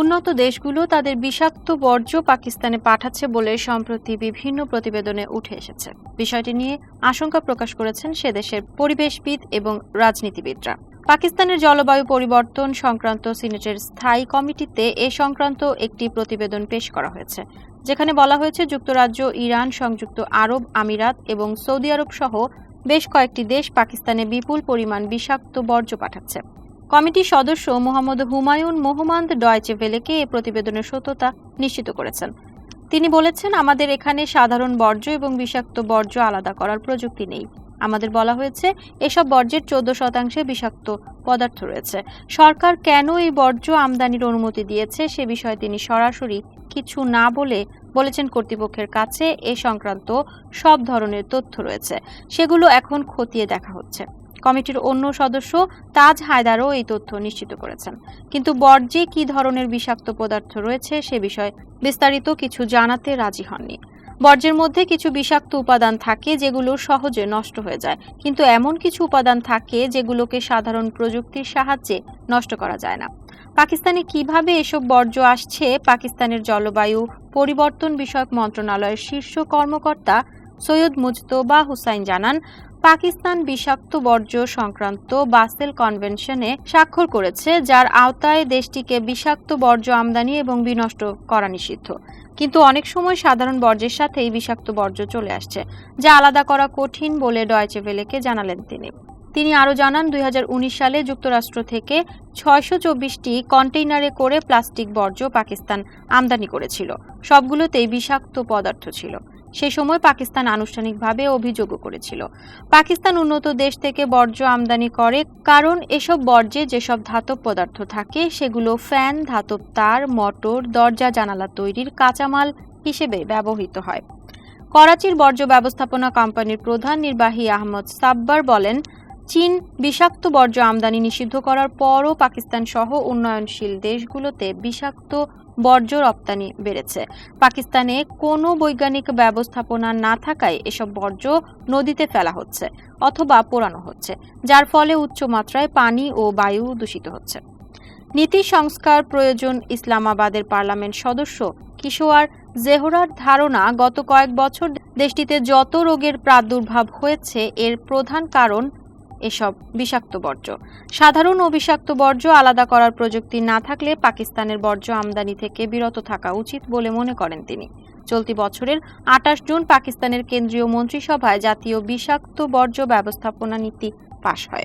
উন্নত দেশগুলো তাদের বিষাক্ত বর্জ্য পাকিস্তানে পাঠাচ্ছে বলে সম্প্রতি বিভিন্ন প্রতিবেদনে উঠে এসেছে। বিষয়টি নিয়ে আশঙ্কা প্রকাশ করেছেন সে দেশের পরিবেশবিদ এবং রাজনীতিবিদরা। পাকিস্তানের জলবায়ু পরিবর্তন সংক্রান্ত সিনেটের স্থায়ী কমিটিতে এ সংক্রান্ত একটি প্রতিবেদন পেশ করা হয়েছে, যেখানে বলা হয়েছে যুক্তরাজ্য, ইরান, সংযুক্ত আরব আমিরাত এবং সৌদি আরব সহ বেশ কয়েকটি দেশ পাকিস্তানে বিপুল পরিমাণ বিষাক্ত বর্জ্য পাঠাচ্ছে। কমিটির সদস্য মোহাম্মদ হুমায়ুন মোহাম্মদ ডয়চে ভেলেকে এ প্রতিবেদনের সত্যতা নিশ্চিত করেছেন। তিনি বলেছেন, আমাদের এখানে সাধারণ বর্জ্য এবং বিষাক্ত বর্জ্য আলাদা করার প্রযুক্তি নেই। আমাদের বলা হয়েছে, এসব বর্জ্যের চোদ্দ শতাংশে বিষাক্ত পদার্থ রয়েছে। সরকার কেন এই বর্জ্য আমদানির অনুমতি দিয়েছে সে বিষয়ে তিনি সরাসরি কিছু না বলে বলেছেন কর্তৃপক্ষের কাছে। এ সংক্রান্ত সব ধরনের তথ্য রয়েছে। সেগুলো এখন খতিয়ে দেখা হচ্ছে। কমিটির অন্য সদস্য তাজ হায়দারও এই তথ্য নিশ্চিত করেছেন। কিন্তু বর্জ্যে কি ধরনের বিষাক্ত পদার্থ রয়েছে সে বিষয়ে বিস্তারিত কিছু জানাতে রাজি হননি। বর্জ্যের মধ্যে কিছু বিষাক্ত উপাদান থাকে যেগুলো সহজে নষ্ট হয়ে যায়। কিন্তু এমন কিছু উপাদান থাকে যেগুলোকে সাধারণ প্রযুক্তির সাহায্যে নষ্ট করা যায় না। পাকিস্তানে কীভাবে এসব বর্জ্য আসছে? পাকিস্তানের জলবায়ু পরিবর্তন বিষয়ক মন্ত্রণালয়ের শীর্ষ কর্মকর্তা সৈয়দ মুজতবা হুসাইন জানান পাকিস্তান বিষাক্ত বর্জ্য সংক্রান্ত বাসেল কনভেনশনে স্বাক্ষর করেছে, যার আওতায় দেশটিকে বিষাক্ত বর্জ্য আমদানি এবং বিনষ্ট করা নিষিদ্ধ। কিন্তু অনেক সময় সাধারণ বর্জ্যের সাথেই বিষাক্ত বর্জ্য চলে আসছে, যা আলাদা করা কঠিন বলে ডয়চে ভেলেকে জানালেন তিনি। তিনি আরও জানান, দুই হাজার উনিশ সালে যুক্তরাষ্ট্র থেকে ছয়শো চব্বিশটি কন্টেইনারে করে প্লাস্টিক বর্জ্য পাকিস্তান আমদানি করেছিল। সবগুলোতেই বিষাক্ত পদার্থ ছিল। সে সময় পাকিস্তান আনুষ্ঠানিকভাবে অভিযোগও করেছিল। পাকিস্তান উন্নত দেশ থেকে বর্জ্য আমদানি করে, কারণ এসব বর্জ্যে যেসব ধাতব পদার্থ থাকে, সেগুলো ফ্যান, ধাতব তার, মটর, দরজা, জানালা তৈরির কাঁচামাল হিসেবে ব্যবহৃত হয়। করাচির বর্জ্য ব্যবস্থাপনা কোম্পানির প্রধান নির্বাহী আহমদ সাব্বার বলেন চীন বিষাক্ত বর্জ্য আমদানি নিষিদ্ধ করার পরও পাকিস্তান সহ উন্নয়নশীল দেশগুলোতে বিষাক্ত বর্জ্য রপ্তানি বেড়েছে। পাকিস্তানে কোনো বৈজ্ঞানিক ব্যবস্থাপনা না থাকায় এসব বর্জ্য নদীতে ফেলা হচ্ছে অথবা পোড়ানো হচ্ছে, যার ফলে উচ্চ মাত্রায় পানি ও বায়ু দূষিত হচ্ছে। নীতি সংস্কার প্রয়োজন ইসলামাবাদের পার্লামেন্ট সদস্য কিশোয়ার জেহরার ধারণা, গত কয়েক বছর দেশটিতে যত রোগের প্রাদুর্ভাব হয়েছে, এর প্রধান কারণ এসব বিষাক্ত বর্জ্য। সাধারণ ও বিষাক্ত বর্জ্য আলাদা করার প্রযুক্তি না থাকলে পাকিস্তানের বর্জ্য আমদানি থেকে বিরত থাকা উচিত বলে মনে করেন তিনি। চলতি বছরের আটাশ জুন পাকিস্তানের কেন্দ্রীয় মন্ত্রিসভায় জাতীয় বিষাক্ত বর্জ্য ব্যবস্থাপনা নীতি পাশ হয়।